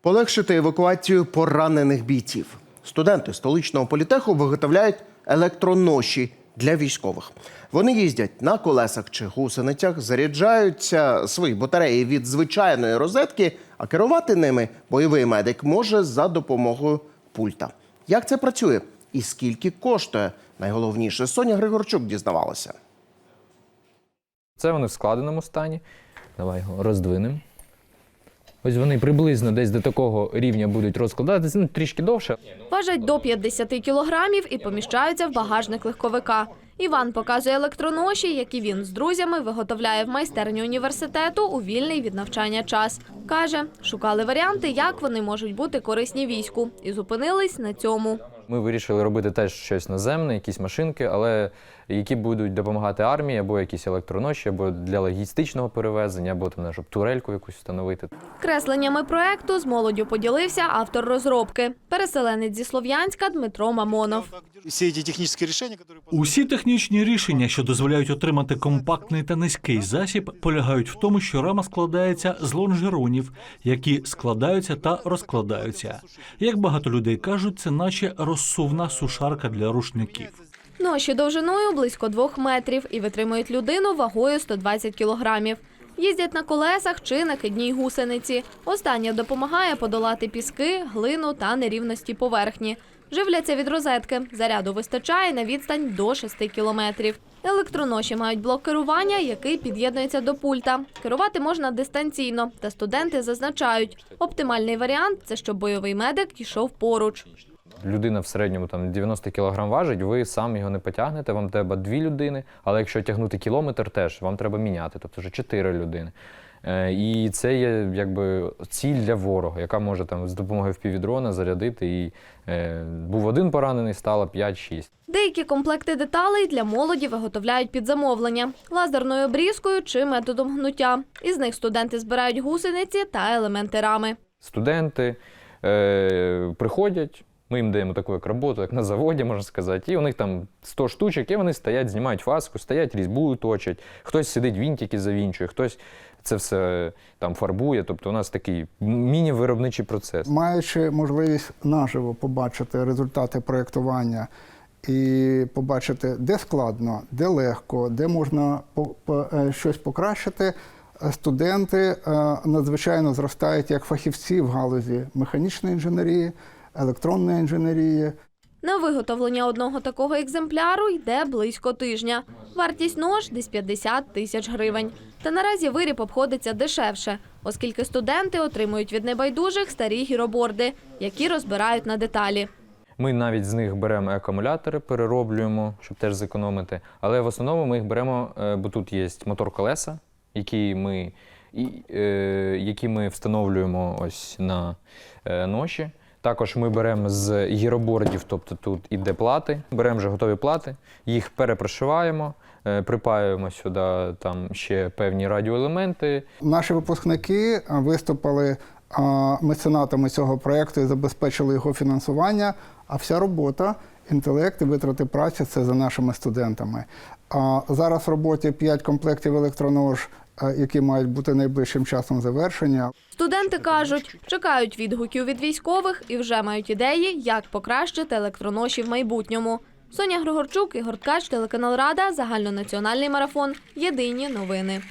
Полегшити евакуацію поранених бійців. Студенти столичного політеху виготовляють електроноші для військових. Вони їздять на колесах чи гусеницях, заряджаються свої батареї від звичайної розетки, а керувати ними бойовий медик може за допомогою пульта. Як це працює і скільки коштує? Найголовніше Соня Григорчук дізнавалася. Це вони в складеному стані. Давай його роздвинемо. Ось вони приблизно десь до такого рівня будуть розкладатися, ну трішки довше. Важать до 50 кілограмів і поміщаються в багажник легковика. Іван показує електроноші, які він з друзями виготовляє в майстерні університету у вільний від навчання час. Каже, шукали варіанти, як вони можуть бути корисні війську, і зупинились на цьому. Ми вирішили робити теж щось наземне, якісь машинки, але які будуть допомагати армії, або якісь електроноші, або для логістичного перевезення, або там, щоб турельку якусь встановити. Кресленнями проекту з молоддю поділився автор розробки, переселенець зі Слов'янська Дмитро Мамонов. Всі ці технічні рішення, которые... Усі технічні рішення, що дозволяють отримати компактний та низький засіб, полягають в тому, що рама складається з лонжеронів, які складаються та розкладаються. Як багато людей кажуть, це наче розсувна сушарка для рушників. Ноші довжиною близько двох метрів і витримують людину вагою 120 кілограмів. Їздять на колесах чи накидній гусениці. Остання допомагає подолати піски, глину та нерівності поверхні. Живляться від розетки. Заряду вистачає на відстань до 6 кілометрів. Електроноші мають блок керування, який під'єднується до пульта. Керувати можна дистанційно, та студенти зазначають, оптимальний варіант це щоб бойовий медик йшов поруч. Людина в середньому там 90 кг важить, ви сам його не потягнете, вам треба дві людини, але якщо тягнути кілометр, теж вам треба міняти, тобто вже чотири людини. Е, І це є якби ціль для ворога, яка може там з допомогою впівдрона зарядити. І е, був один поранений, стало 5-6. Деякі комплекти деталей для молоді виготовляють під замовлення лазерною обрізкою чи методом гнуття. Із них студенти збирають гусениці та елементи рами. Студенти е, приходять. Ми їм даємо таку як роботу, як на заводі, можна сказати. І у них там 100 штучок, і вони стоять, знімають фаску, стоять, різьбу точать. Хтось сидить, вінтики завінчує, хтось це все там фарбує. Тобто у нас такий міні-виробничий процес. маючи можливість наживо побачити результати проєктування і побачити, де складно, де легко, де можна е, щось покращити, е, студенти е, надзвичайно зростають як фахівці в галузі механічної інженерії, електронної інженерії. На виготовлення одного такого екземпляру йде близько тижня. Вартість нож десь 50 тисяч гривень. Та наразі виріб обходиться дешевше, оскільки студенти отримують від небайдужих старі гіроборди, які розбирають на деталі. Ми навіть з них беремо акумулятори, перероблюємо, щоб теж зекономити. Але в основному ми їх беремо, е, бо тут є мотор колеса, які ми, і, е, які ми встановлюємо ось на е, ноші. Також ми беремо з гіробордів, тобто тут іде плати, беремо вже готові плати, їх перепрошиваємо, е, припаюємо сюди там ще певні радіоелементи, Наші випускники е, виступили е, меценатами цього проєкту і забезпечили його фінансування. А вся робота, інтелект і витрати праці це за нашими студентами. А зараз в роботі 5 комплектів електронож, які мають бути найближчим часом завершення. Студенти кажуть, чекають відгуків від військових і вже мають ідеї, як покращити електроноші в майбутньому. Соня Григорчук, Ігор Ткач, телеканал Рада, загальнонаціональний марафон. Єдині новини.